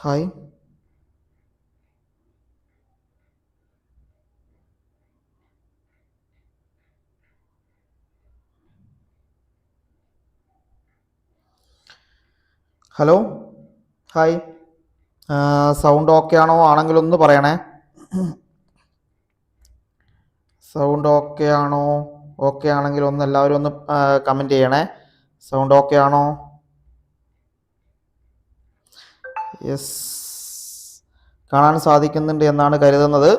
Hi hello hi sound okay ആണോ ആണെങ്കിൽ ഒന്ന് പറയണേ. സൗണ്ട് ഓക്കെ ആണോ? ഓക്കെ ആണെങ്കിൽ ഒന്ന് എല്ലാവരും ഒന്ന് കമന്റ് ചെയ്യണേ. സൗണ്ട് ഓക്കെ ആണോ? യെസ് കാണാൻ സാധിക്കുന്നുണ്ട് എന്നാണ് കരുതുന്നത്.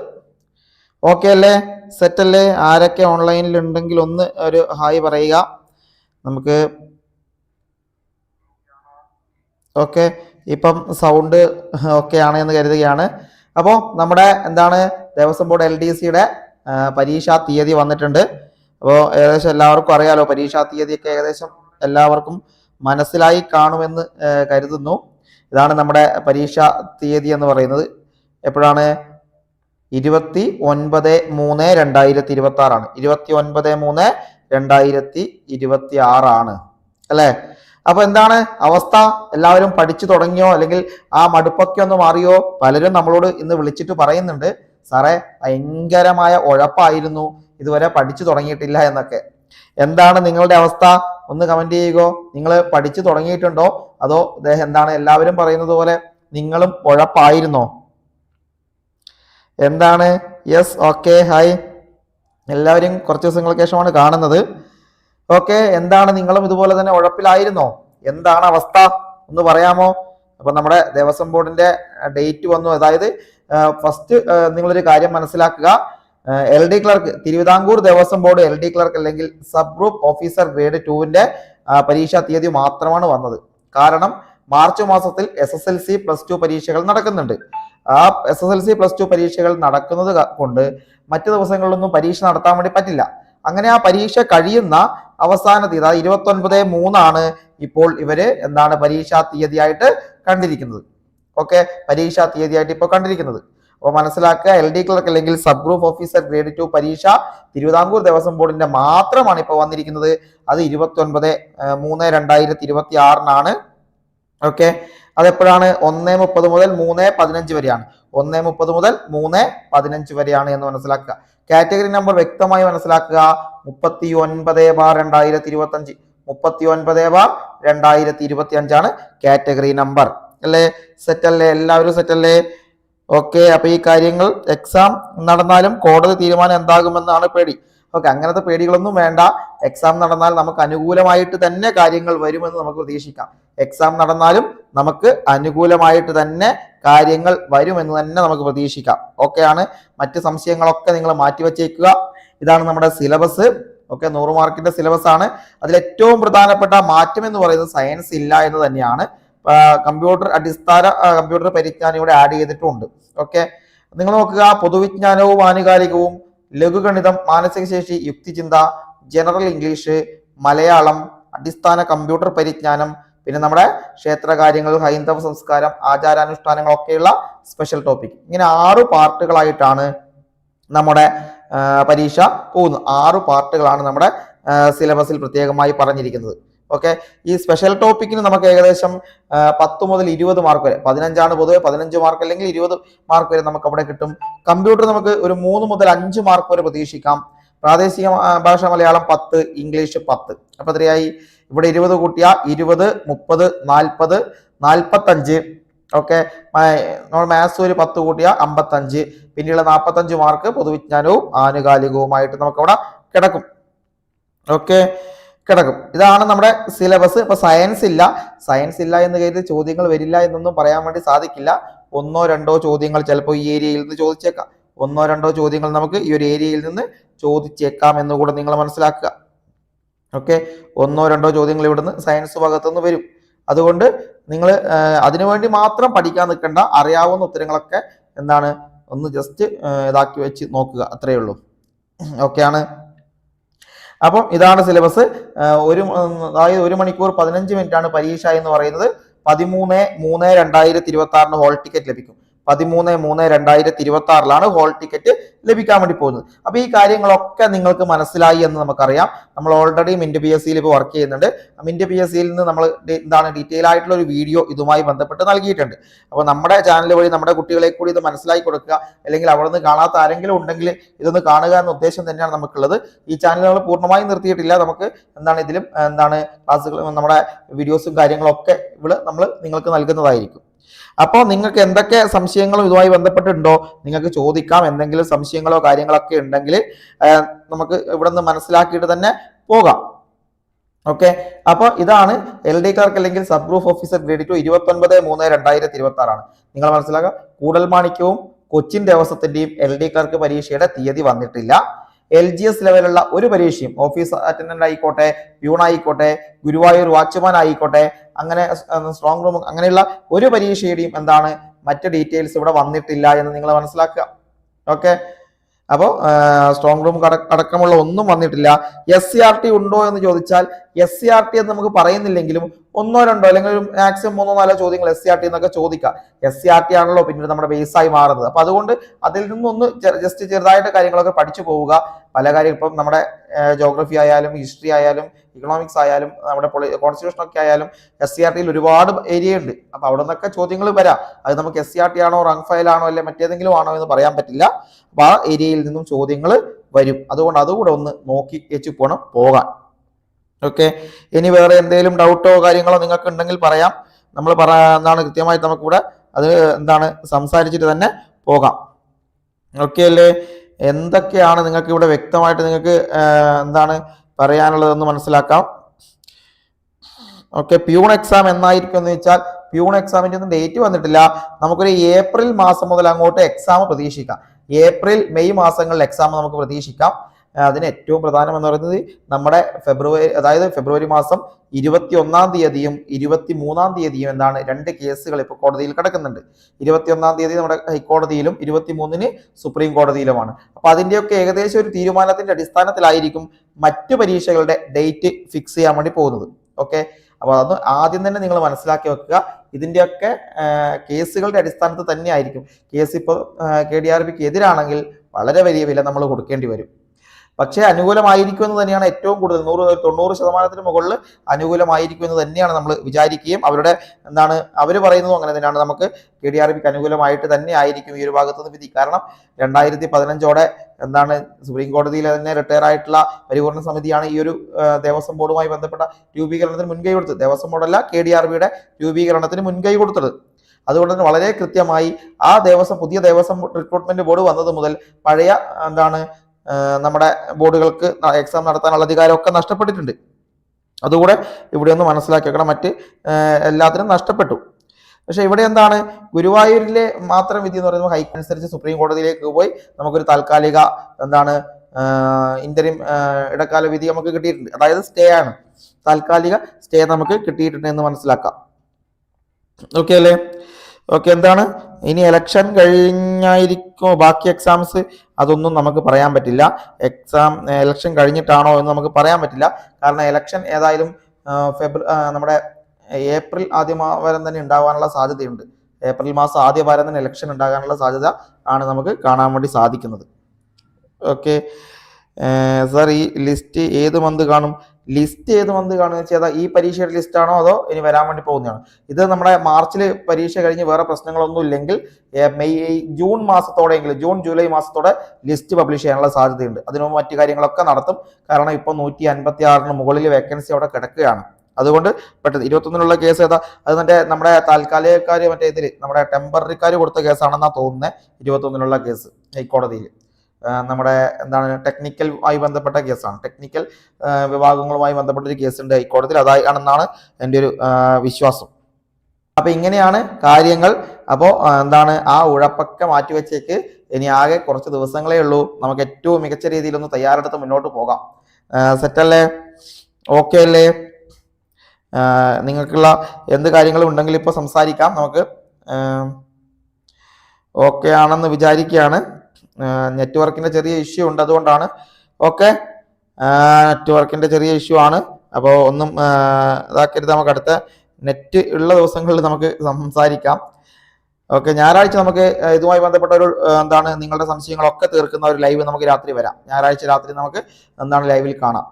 ഓക്കെ അല്ലേ? സെറ്റ് അല്ലേ? ആരൊക്കെ ഓൺലൈനിൽ ഉണ്ടെങ്കിൽ ഒന്ന് ഒരു ഹായ് പറയുക. നമുക്ക് ഓക്കെ ഇപ്പം സൗണ്ട് ഓക്കെ ആണ് എന്ന് കരുതുകയാണ്. അപ്പോൾ നമ്മുടെ എന്താണ് ദേവസ്വം ബോർഡ് എൽ ഡി സിയുടെ പരീക്ഷാ തീയതി വന്നിട്ടുണ്ട്. അപ്പോൾ ഏകദേശം എല്ലാവർക്കും അറിയാലോ പരീക്ഷാ തീയതിയൊക്കെ ഏകദേശം എല്ലാവർക്കും മനസ്സിലായി കാണുമെന്ന് കരുതുന്നു. ഇതാണ് നമ്മുടെ പരീക്ഷാ തീയതി എന്ന് പറയുന്നത്. എപ്പോഴാണ്? ഇരുപത്തി ഒൻപത് മൂന്ന് രണ്ടായിരത്തി ഇരുപത്തി ആറാണ് ഇരുപത്തി ഒൻപത് മൂന്ന് രണ്ടായിരത്തി ഇരുപത്തി ആറാണ് അല്ലേ? അപ്പൊ എന്താണ് അവസ്ഥ? എല്ലാവരും പഠിച്ചു തുടങ്ങിയോ? അല്ലെങ്കിൽ ആ മടുപ്പൊക്കെ ഒന്ന് മാറിയോ? പലരും നമ്മളോട് ഇന്ന് വിളിച്ചിട്ട് പറയുന്നുണ്ട്. സാറേ ഭയങ്കരമായ ഉഴപ്പായിരുന്നു. ഇതുവരെ പഠിച്ചു തുടങ്ങിയിട്ടില്ല എന്നൊക്കെ. എന്താണ് നിങ്ങളുടെ അവസ്ഥ? ഒന്ന് കമന്റ് ചെയ്യുകയോ നിങ്ങൾ പഠിച്ചു തുടങ്ങിയിട്ടുണ്ടോ? അതോ എന്താണ് എല്ലാവരും പറയുന്നത് പോലെ നിങ്ങളും ഉഴപ്പായിരുന്നോ? എന്താണ്? യെസ് ഓക്കെ ഹായ് എല്ലാവരും കുറച്ച് ദിവസങ്ങൾക്ക് ശേഷമാണ് കാണുന്നത്. ഓക്കെ എന്താണ് നിങ്ങളും ഇതുപോലെ തന്നെ ഉഴപ്പിലായിരുന്നോ? എന്താണ് അവസ്ഥ? ഒന്ന് പറയാമോ? അപ്പം നമ്മുടെ ദേവസ്വം ബോർഡിന്റെ ഡേറ്റ് വന്നു. അതായത് ഫസ്റ്റ് നിങ്ങളൊരു കാര്യം മനസ്സിലാക്കുക. L D clerk Thiruvithamkoor Devaswom board L D clerk അല്ലെങ്കിൽ സബ് ഗ്രൂപ്പ് ഓഫീസർ ഗ്രേഡ് ടുവിന്റെ പരീക്ഷാ തീയതി മാത്രമാണ് വന്നത്. കാരണം മാർച്ച് മാസത്തിൽ S S L C plus two പരീക്ഷകൾ നടക്കുന്നുണ്ട്. ആ S S L C plus two പരീക്ഷകൾ നടക്കുന്നത് കൊണ്ട് മറ്റു ദിവസങ്ങളിലൊന്നും പരീക്ഷ നടത്താൻ വേണ്ടി പറ്റില്ല. അങ്ങനെ ആ പരീക്ഷ കഴിയുന്ന അവസാന തീയതി അതായത് ഇരുപത്തി ഒൻപത് മൂന്നാണ് ഇപ്പോൾ ഇവർ എന്താണ് പരീക്ഷാ തീയതിയായിട്ട് കണ്ടിരിക്കുന്നത്. ഓക്കെ? പരീക്ഷാ തീയതിയായിട്ട് ഇപ്പോൾ കണ്ടിരിക്കുന്നത്. അപ്പോൾ മനസ്സിലാക്കുക എൽ ഡി ക്ലർക്ക് അല്ലെങ്കിൽ sub group officer grade two പരീക്ഷ തിരുവിതാംകൂർ ദേവസ്വം ബോർഡിന്റെ മാത്രമാണ് ഇപ്പോൾ വന്നിരിക്കുന്നത്. അത് ഇരുപത്തി ഒൻപത് മൂന്ന് രണ്ടായിരത്തി ഇരുപത്തി ആറിനാണ് ഓക്കെ അതെപ്പോഴാണ്? ഒന്ന് മുപ്പത് മുതൽ മൂന്ന് പതിനഞ്ച് വരെയാണ്. ഒന്ന് മുപ്പത് മുതൽ മൂന്ന് പതിനഞ്ച് വരെയാണ് എന്ന് മനസ്സിലാക്കുക. കാറ്റഗറി നമ്പർ വ്യക്തമായി മനസ്സിലാക്കുക. മുപ്പത്തി ഒൻപത് ബാർ രണ്ടായിരത്തി ഇരുപത്തി അഞ്ച് മുപ്പത്തി ഒൻപത് ബാർ രണ്ടായിരത്തി ഇരുപത്തി അഞ്ചാണ് കാറ്റഗറി നമ്പർ അല്ലേ? സെറ്റല്ലേ എല്ലാവരും സെറ്റ് അല്ലേ? ഓക്കെ അപ്പൊ ഈ കാര്യങ്ങൾ എക്സാം നടന്നാലും കോടതി തീരുമാനം എന്താകുമെന്നാണ് പേടി. ഓക്കെ അങ്ങനത്തെ പേടികളൊന്നും വേണ്ട. എക്സാം നടന്നാൽ നമുക്ക് അനുകൂലമായിട്ട് തന്നെ കാര്യങ്ങൾ വരുമെന്ന് നമുക്ക് പ്രതീക്ഷിക്കാം. എക്സാം നടന്നാലും നമുക്ക് അനുകൂലമായിട്ട് തന്നെ കാര്യങ്ങൾ വരുമെന്ന് തന്നെ നമുക്ക് പ്രതീക്ഷിക്കാം. ഓക്കെ ആണ്. മറ്റ് സംശയങ്ങളൊക്കെ നിങ്ങൾ മാറ്റിവെച്ചേക്കുക ഇതാണ് നമ്മുടെ സിലബസ് ഓക്കെ നൂറ് മാർക്കിന്റെ സിലബസ് ആണ്. അതിൽ ഏറ്റവും പ്രധാനപ്പെട്ട മാറ്റം എന്ന് പറയുന്നത് സയൻസ് ഇല്ല എന്ന് തന്നെയാണ്. കമ്പ്യൂട്ടർ അടിസ്ഥാന കമ്പ്യൂട്ടർ പരിജ്ഞാനം ഇവിടെ ആഡ് ചെയ്തിട്ടുണ്ട്. ഓക്കെ നിങ്ങൾ നോക്കുക പൊതുവിജ്ഞാനവും ആനുകാലികവും ലഘുഗണിതം മാനസിക ശേഷി യുക്തിചിന്ത ജനറൽ ഇംഗ്ലീഷ് മലയാളം അടിസ്ഥാന കമ്പ്യൂട്ടർ പരിജ്ഞാനം പിന്നെ നമ്മുടെ ക്ഷേത്രകാര്യങ്ങൾ ഹൈന്ദവ സംസ്കാരം ആചാരാനുഷ്ഠാനങ്ങളൊക്കെയുള്ള സ്പെഷ്യൽ ടോപ്പിക് ഇങ്ങനെ ആറ് പാർട്ടുകളായിട്ടാണ് നമ്മുടെ പരീക്ഷ പോകുന്നത്. ആറ് പാർട്ടുകളാണ് നമ്മുടെ സിലബസിൽ പ്രത്യേകമായി പറഞ്ഞിരിക്കുന്നത്. ഓക്കെ ഈ സ്പെഷ്യൽ ടോപ്പിക്കിന് നമുക്ക് ഏകദേശം പത്ത് മുതൽ ഇരുപത് മാർക്ക് വരെ. പതിനഞ്ചാണ് പൊതുവെ പതിനഞ്ച് മാർക്ക് അല്ലെങ്കിൽ ഇരുപത് മാർക്ക് വരെ നമുക്ക് അവിടെ കിട്ടും. കമ്പ്യൂട്ടർ നമുക്ക് ഒരു മൂന്ന് മുതൽ അഞ്ച് മാർക്ക് വരെ പ്രതീക്ഷിക്കാം. പ്രാദേശിക ഭാഷ മലയാളം പത്ത് ഇംഗ്ലീഷ് പത്ത്. അപ്പൊ എത്രയായി? ഇവിടെ ഇരുപത് കൂട്ടിയ ഇരുപത് മുപ്പത് നാൽപ്പത് നാൽപ്പത്തഞ്ച്. ഓക്കെ നമ്മൾ മാത്സ് ഒരു പത്ത് കൂട്ടിയ അമ്പത്തഞ്ച്. പിന്നീട് നാൽപ്പത്തഞ്ച് മാർക്ക് പൊതുവിജ്ഞാനവും ആനുകാലികവുമായിട്ട് നമുക്ക് അവിടെ കിടക്കും. ഓക്കെ കിടക്കും. ഇതാണ് നമ്മുടെ സിലബസ് ഇപ്പൊ സയൻസ് ഇല്ല. സയൻസ് ഇല്ല എന്ന് കരുതി ചോദ്യങ്ങൾ വരില്ല എന്നൊന്നും പറയാൻ വേണ്ടി സാധിക്കില്ല. ഒന്നോ രണ്ടോ ചോദ്യങ്ങൾ ചിലപ്പോൾ ഈ ഏരിയയിൽ നിന്ന് ചോദിച്ചേക്കാം. ഒന്നോ രണ്ടോ ചോദ്യങ്ങൾ നമുക്ക് ഈ ഒരു ഏരിയയിൽ നിന്ന് ചോദിച്ചേക്കാം എന്ന് കൂടെ നിങ്ങൾ മനസ്സിലാക്കുക. ഓക്കെ ഒന്നോ രണ്ടോ ചോദ്യങ്ങൾ ഇവിടുന്ന് സയൻസ് ഭാഗത്തു നിന്ന് വരും. അതുകൊണ്ട് നിങ്ങൾ അതിനുവേണ്ടി മാത്രം പഠിക്കാൻ നിൽക്കേണ്ട. അറിയാവുന്ന ഉത്തരങ്ങളൊക്കെ എന്താണ് ഒന്ന് ജസ്റ്റ് ഇതാക്കി വെച്ച് നോക്കുക. അത്രയേ ഉള്ളൂ. ഓക്കെയാണ് അപ്പം ഇതാണ് സിലബസ് ഒരു അതായത് ഒരു മണിക്കൂർ പതിനഞ്ച് മിനിറ്റ് ആണ് പരീക്ഷ എന്ന് പറയുന്നത്. പതിമൂന്ന് മൂന്ന് രണ്ടായിരത്തി ഇരുപത്തി ആറിന് ഹോൾ ടിക്കറ്റ് ലഭിക്കും. പതിമൂന്ന് മൂന്ന് രണ്ടായിരത്തി ഇരുപത്തി ആറിലാണ് ഹോൾ ടിക്കറ്റ് ലഭിക്കാൻ വേണ്ടി പോകുന്നത്. അപ്പൊ ഈ കാര്യങ്ങളൊക്കെ നിങ്ങൾക്ക് മനസ്സിലായി എന്ന് നമുക്കറിയാം. നമ്മൾ ഓൾറെഡി മിന്റ് പി എസ് സിയിൽ ഇപ്പോൾ വർക്ക് ചെയ്യുന്നുണ്ട്. മിന്റ് പി എസ് സിയിൽ നിന്ന് നമ്മൾ എന്താണ് ഡീറ്റെയിൽ ആയിട്ടുള്ള ഒരു വീഡിയോ ഇതുമായി ബന്ധപ്പെട്ട് നൽകിയിട്ടുണ്ട്. അപ്പോൾ നമ്മുടെ ചാനൽ വഴി നമ്മുടെ കുട്ടികളെ കൂടി ഇത് മനസ്സിലാക്കി കൊടുക്കുക. അല്ലെങ്കിൽ അവിടെ നിന്ന് കാണാത്ത ആരെങ്കിലും ഉണ്ടെങ്കിൽ ഇതൊന്ന് കാണുക എന്ന ഉദ്ദേശം തന്നെയാണ് നമുക്കുള്ളത്. ഈ ചാനൽ നമ്മൾ പൂർണമായും നിർത്തിയിട്ടില്ല. നമുക്ക് എന്താണ് ഇതിലും എന്താണ് ക്ലാസ്സുകൾ നമ്മുടെ വീഡിയോസും കാര്യങ്ങളൊക്കെ ഇവിടെ നമ്മൾ നിങ്ങൾക്ക് നൽകുന്നതായിരിക്കും. അപ്പോൾ നിങ്ങൾക്ക് എന്തൊക്കെ സംശയങ്ങളും ഇതുമായി ബന്ധപ്പെട്ടുണ്ടോ നിങ്ങൾക്ക് ചോദിക്കാം. എന്തെങ്കിലും സംശയങ്ങളോ കാര്യങ്ങളൊക്കെ ഉണ്ടെങ്കിൽ നമുക്ക് ഇവിടെ നിന്ന് മനസ്സിലാക്കിയിട്ട് തന്നെ പോകാം. ഓക്കെ? അപ്പോൾ ഇതാണ് എൽ ഡി ക്ലർക്ക് അല്ലെങ്കിൽ sub group officer grade two ഇരുപത്തി ഒൻപത് മൂന്ന് രണ്ടായിരത്തി ഇരുപത്തി ആറാണ് നിങ്ങൾ മനസ്സിലാക്കുക? കൂടൽമാണിക്യവും കൊച്ചിൻ ദേവസ്വത്തിന്റെയും എൽ ഡി ക്ലർക്ക് പരീക്ഷയുടെ തീയതി വന്നിട്ടില്ല. എൽ ജി എസ് ലെവലുള്ള ഒരു പരീക്ഷയും ഓഫീസ് അറ്റൻഡന്റ് ആയിക്കോട്ടെ പ്യൂൺ ആയിക്കോട്ടെ ഗുരുവായൂർ വാച്ച്മാൻ ആയിക്കോട്ടെ അങ്ങനെ സ്ട്രോങ് റൂം അങ്ങനെയുള്ള ഒരു പരീക്ഷയുടെയും എന്താണ് മറ്റ് ഡീറ്റെയിൽസ് ഇവിടെ വന്നിട്ടില്ല എന്ന് നിങ്ങൾ മനസ്സിലാക്കുക. ഓക്കെ അപ്പോൾ സ്ട്രോങ് റൂം അടക്കമുള്ള ഒന്നും വന്നിട്ടില്ല. എസ് സി ആർ ടി ഉണ്ടോ എന്ന് ചോദിച്ചാൽ എസ് സി ആർ ടി എന്ന് നമുക്ക് പറയുന്നില്ലെങ്കിലും ഒന്നോ രണ്ടോ അല്ലെങ്കിൽ മാക്സിമം മൂന്നോ നാലോ ചോദ്യങ്ങൾ എസ് സി ആർ ടി എന്നൊക്കെ ചോദിക്കാം. എസ് സി ആർ ടി ആണല്ലോ പിന്നീട് നമ്മുടെ ബേസായി മാറുന്നത്. അപ്പൊ അതുകൊണ്ട് അതിൽ നിന്നൊന്ന് ജസ്റ്റ് ചെറുതായിട്ട് കാര്യങ്ങളൊക്കെ പഠിച്ചു പോവുക. പല കാര്യം ഇപ്പം നമ്മുടെ ജോഗ്രഫി ആയാലും ഹിസ്റ്ററി ആയാലും ഇക്കണോമിക്സ് ആയാലും നമ്മുടെ കോൺസ്റ്റിറ്റ്യൂഷൻ ഒക്കെ ആയാലും എസ് സി ആർ ടിയിൽ ഒരുപാട് ഏരിയ ഉണ്ട്. അപ്പോൾ അവിടെ നിന്നൊക്കെ ചോദ്യങ്ങൾ വരാം. അത് നമുക്ക് എസ് സി ആർ ടി ആണോ റങ് ഫയൽ ആണോ അല്ലെ മറ്റേതെങ്കിലും ആണോ എന്ന് പറയാൻ പറ്റില്ല. അപ്പോൾ ആ ഏരിയയിൽ നിന്നും ചോദ്യങ്ങൾ വരും. അതുകൊണ്ട് അതുകൂടെ ഒന്ന് നോക്കി വെച്ച് പോണം പോകാൻ. ഓക്കെ ഇനി വേറെ എന്തെങ്കിലും ഡൗട്ടോ കാര്യങ്ങളോ നിങ്ങൾക്ക് ഉണ്ടെങ്കിൽ പറയാം. നമ്മൾ പറ എന്താണ് കൃത്യമായിട്ട് നമുക്കിവിടെ അത് എന്താണ് സംസാരിച്ചിട്ട് തന്നെ പോകാം. ഓക്കെ അല്ലേ? എന്തൊക്കെയാണ് നിങ്ങൾക്ക് ഇവിടെ വ്യക്തമായിട്ട് നിങ്ങൾക്ക് എന്താണ് പറയാനുള്ളതെന്ന് മനസ്സിലാക്കാം. ഓക്കെ പ്യൂൺ എക്സാം എന്നായിരിക്കും എന്ന് വെച്ചാൽ പ്യൂൺ എക്സാമിന്റെ ഒന്നും ഡേറ്റ് വന്നിട്ടില്ല. നമുക്കൊരു ഏപ്രിൽ മാസം മുതൽ അങ്ങോട്ട് എക്സാം പ്രതീക്ഷിക്കാം. ഏപ്രിൽ മെയ് മാസങ്ങളിൽ എക്സാം നമുക്ക് പ്രതീക്ഷിക്കാം. അതിന് ഏറ്റവും പ്രധാനം എന്ന് പറയുന്നത് നമ്മുടെ ഫെബ്രുവരി അതായത് ഫെബ്രുവരി മാസം ഇരുപത്തി ഒന്നാം തീയതിയും ഇരുപത്തി മൂന്നാം തീയതിയും എന്താണ് രണ്ട് കേസുകൾ ഇപ്പോൾ കോടതിയിൽ കിടക്കുന്നുണ്ട്. ഇരുപത്തി ഒന്നാം തീയതി നമ്മുടെ ഹൈക്കോടതിയിലും ഇരുപത്തി മൂന്നിന് സുപ്രീം കോടതിയിലുമാണ്. അപ്പോൾ അതിന്റെയൊക്കെ ഏകദേശം ഒരു തീരുമാനത്തിന്റെ അടിസ്ഥാനത്തിലായിരിക്കും മറ്റു പരീക്ഷകളുടെ ഡേറ്റ് ഫിക്സ് ചെയ്യാൻ വേണ്ടി പോകുന്നത്. ഓക്കെ? അപ്പോൾ അതൊന്ന് ആദ്യം തന്നെ നിങ്ങൾ മനസ്സിലാക്കി വെക്കുക. ഇതിന്റെയൊക്കെ കേസുകളുടെ അടിസ്ഥാനത്തിൽ തന്നെയായിരിക്കും. കേസ് ഇപ്പോൾ കെ ഡി ആർ ബിക്ക് എതിരാണെങ്കിൽ വളരെ വലിയ വില നമ്മൾ കൊടുക്കേണ്ടി വരും. പക്ഷേ അനുകൂലമായിരിക്കും എന്ന് തന്നെയാണ് ഏറ്റവും കൂടുതൽ നൂറ് തൊണ്ണൂറ് ശതമാനത്തിന് മുകളിൽ അനുകൂലമായിരിക്കും എന്ന് തന്നെയാണ് നമ്മൾ വിചാരിക്കുകയും അവരുടെ എന്താണ് അവർ പറയുന്നതും അങ്ങനെ തന്നെയാണ്. നമുക്ക് കെ ഡി ആർ പിക്ക് അനുകൂലമായിട്ട് തന്നെ ആയിരിക്കും ഈ ഒരു ഭാഗത്തുനിന്ന് വിധി. കാരണം രണ്ടായിരത്തി പതിനഞ്ചോടെ എന്താണ് സുപ്രീം കോടതിയിൽ തന്നെ റിട്ടയർ ആയിട്ടുള്ള പരിപൂർണ സമിതിയാണ് ഈ ഒരു ദേവസ്വം ബോർഡുമായി ബന്ധപ്പെട്ട രൂപീകരണത്തിന് മുൻകൈ കൊടുത്തത്. ദേവസ്വം ബോർഡല്ല കെ ഡി ആർ ബിയുടെ രൂപീകരണത്തിന് മുൻകൈ കൊടുത്തത്. അതുകൊണ്ട് തന്നെ വളരെ കൃത്യമായി ആ ദേവസ്വം പുതിയ ദേവസ്വം റിക്രൂട്ട്മെന്റ് ബോർഡ് വന്നത് മുതൽ പഴയ എന്താണ് നമ്മുടെ ബോർഡുകൾക്ക് എക്സാം നടത്താനുള്ള അധികാരമൊക്കെ നഷ്ടപ്പെട്ടിട്ടുണ്ട്. അതുകൂടെ ഇവിടെ ഒന്ന് മനസ്സിലാക്കി വെക്കണം മറ്റ് എല്ലാത്തിനും നഷ്ടപ്പെട്ടു. പക്ഷേ ഇവിടെ എന്താണ്? ഗുരുവായൂരിലെ മാത്രം വിധി എന്ന് പറയുമ്പോൾ ഹൈക്ക് അനുസരിച്ച് സുപ്രീം കോടതിയിലേക്ക് പോയി നമുക്കൊരു താൽക്കാലിക എന്താണ് ഇന്ററിം ഇടക്കാല വിധി നമുക്ക് കിട്ടിയിട്ടുണ്ട്. അതായത് സ്റ്റേ ആണ്. താൽക്കാലിക സ്റ്റേ നമുക്ക് കിട്ടിയിട്ടുണ്ട് എന്ന് മനസ്സിലാക്കാം. ഓക്കെ അല്ലേ? ഓക്കെ എന്താണ്? ഇനി എലക്ഷൻ കഴിഞ്ഞായിരിക്കോ ബാക്കി എക്സാംസ് അതൊന്നും നമുക്ക് പറയാൻ പറ്റില്ല. എക്സാം എലക്ഷൻ കഴിഞ്ഞിട്ടാണോ എന്ന് നമുക്ക് പറയാൻ പറ്റില്ല. കാരണം എലക്ഷൻ ഏതായാലും ഫെബ്രുവരി നമ്മുടെ ഏപ്രിൽ ആദ്യ വാരം തന്നെ ഉണ്ടാകാനുള്ള സാധ്യതയുണ്ട്. ഏപ്രിൽ മാസം ആദ്യ വാരം തന്നെ ഇലക്ഷൻ ഉണ്ടാകാനുള്ള സാധ്യത ആണ് നമുക്ക് കാണാൻ വേണ്ടി സാധിക്കുന്നത്. ഓക്കെ സാർ ഈ ലിസ്റ്റ് ഏത് മന്ത് കാണും? ലിസ്റ്റ് ചെയ്ത് വന്ന് കാണും ചെയ്താൽ ഈ പരീക്ഷയുടെ ലിസ്റ്റ് ആണോ അതോ ഇനി വരാൻ വേണ്ടി പോകുന്നതാണ്? ഇത് നമ്മുടെ മാർച്ചിൽ പരീക്ഷ കഴിഞ്ഞ് വേറെ പ്രശ്നങ്ങളൊന്നും ഇല്ലെങ്കിൽ മെയ് ജൂൺ മാസത്തോടെയെങ്കിലും ജൂൺ ജൂലൈ മാസത്തോടെ ലിസ്റ്റ് പബ്ലിഷ് ചെയ്യാനുള്ള സാധ്യതയുണ്ട്. അതിനു മറ്റു കാര്യങ്ങളൊക്കെ നടത്തും. കാരണം ഇപ്പോൾ നൂറ്റി അൻപത്തി ആറിന് മുകളിൽ വേക്കൻസി അവിടെ കിടക്കുകയാണ്. അതുകൊണ്ട് പെട്ടെന്ന് ഇരുപത്തൊന്നിനുള്ള കേസ് ഏതാ? അത് മറ്റേ നമ്മുടെ താൽക്കാലികക്കാർ മറ്റേ ഇതിൽ നമ്മുടെ ടെമ്പററിക്കാർ കൊടുത്ത കേസാണെന്നാണ് തോന്നുന്നത് ഇരുപത്തൊന്നിനുള്ള കേസ് ഹൈക്കോടതിയിൽ നമ്മുടെ എന്താണ് ടെക്നിക്കൽ ആയി ബന്ധപ്പെട്ട കേസാണ്. ടെക്നിക്കൽ വിഭാഗങ്ങളുമായി ബന്ധപ്പെട്ട ഒരു കേസുണ്ട് ഹൈക്കോടതിയിൽ. അതായി ആണെന്നാണ് എന്റെ ഒരു വിശ്വാസം. അപ്പോൾ ഇങ്ങനെയാണ് കാര്യങ്ങൾ. അപ്പോൾ എന്താണ് ആ ഉഴപ്പൊക്കെ മാറ്റിവെച്ചേക്ക് ഇനി ആകെ കുറച്ച് ദിവസങ്ങളേ ഉള്ളൂ. നമുക്ക് ഏറ്റവും മികച്ച രീതിയിൽ ഒന്ന് തയ്യാറെടുത്ത് മുന്നോട്ട് പോകാം. സെറ്റല്ലേ? ഓക്കെ അല്ലേ? നിങ്ങൾക്കുള്ള എന്ത് കാര്യങ്ങളും ഉണ്ടെങ്കിൽ ഇപ്പോൾ സംസാരിക്കാം. നമുക്ക് ഓക്കെ ആണെന്ന് വിചാരിക്കുകയാണ്. നെറ്റ്വർക്കിന്റെ ചെറിയ ഇഷ്യൂ ഉണ്ട് അതുകൊണ്ടാണ്. ഓക്കെ. നെറ്റ്വർക്കിന്റെ ചെറിയ ഇഷ്യൂ ആണ്. അപ്പോൾ ഒന്നും ഇതാക്കരുത്. നമുക്ക് അടുത്ത നെറ്റ് ഉള്ള ദിവസങ്ങളിൽ നമുക്ക് സംസാരിക്കാം. ഓക്കെ ഞായറാഴ്ച നമുക്ക് ഇതുമായി ബന്ധപ്പെട്ട ഒരു എന്താണ് നിങ്ങളുടെ സംശയങ്ങളൊക്കെ തീർക്കുന്ന ഒരു ലൈവ് നമുക്ക് രാത്രി വരാം. ഞായറാഴ്ച രാത്രി നമുക്ക് എന്താണ് ലൈവിൽ കാണാം.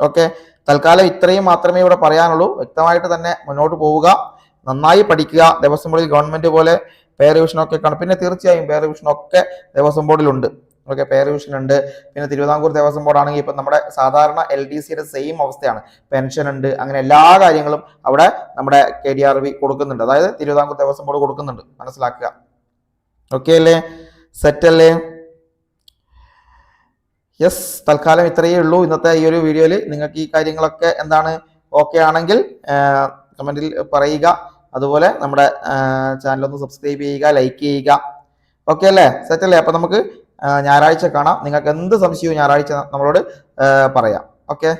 ഓക്കെ തൽക്കാലം ഇത്രയും മാത്രമേ ഇവിടെ പറയാനുള്ളൂ. വ്യക്തമായിട്ട് തന്നെ മുന്നോട്ട് പോവുക. നന്നായി പഠിക്കുക. ദിവസം ബോർഡിൽ ഗവൺമെന്റ് പോലെ പേ റിവിഷനൊക്കെ കാണും. പിന്നെ തീർച്ചയായും പേരവിഷനൊക്കെ ദേവസ്വം ബോർഡിലുണ്ട്. ഓക്കെ പേർ റിവിഷൻ ഉണ്ട് പിന്നെ തിരുവിതാംകൂർ ദേവസ്വം ബോർഡ് ആണെങ്കിൽ ഇപ്പം നമ്മുടെ സാധാരണ എൽ ഡി സിയുടെ സെയിം അവസ്ഥയാണ്. പെൻഷൻ ഉണ്ട് അങ്ങനെ എല്ലാ കാര്യങ്ങളും അവിടെ നമ്മുടെ കെ ഡി ആർ വി കൊടുക്കുന്നുണ്ട്. അതായത് തിരുവിതാംകൂർ ദേവസ്വം ബോർഡ് കൊടുക്കുന്നുണ്ട്. മനസ്സിലാക്കുക. ഓക്കെ അല്ലേ? സെറ്റ് അല്ലേ? യെസ് തൽക്കാലം ഇത്രയേ ഉള്ളൂ. ഇന്നത്തെ ഈ ഒരു വീഡിയോയിൽ നിങ്ങൾക്ക് ഈ കാര്യങ്ങളൊക്കെ എന്താണ്? ഓക്കെ ആണെങ്കിൽ കമന്റിൽ പറയുക. അതുപോലെ നമ്മുടെ ചാനൽ ഒന്ന് സബ്സ്ക്രൈബ് ചെയ്യുക ലൈക്ക് ചെയ്യുക. ഓക്കെ അല്ലേ? സെറ്റ് അല്ലേ? അപ്പൊ നമുക്ക് ഞായറാഴ്ച കാണാം. നിങ്ങൾക്ക് എന്ത് സംശയവും ഞായറാഴ്ച നമ്മളോട് പറയാം. ഓക്കെ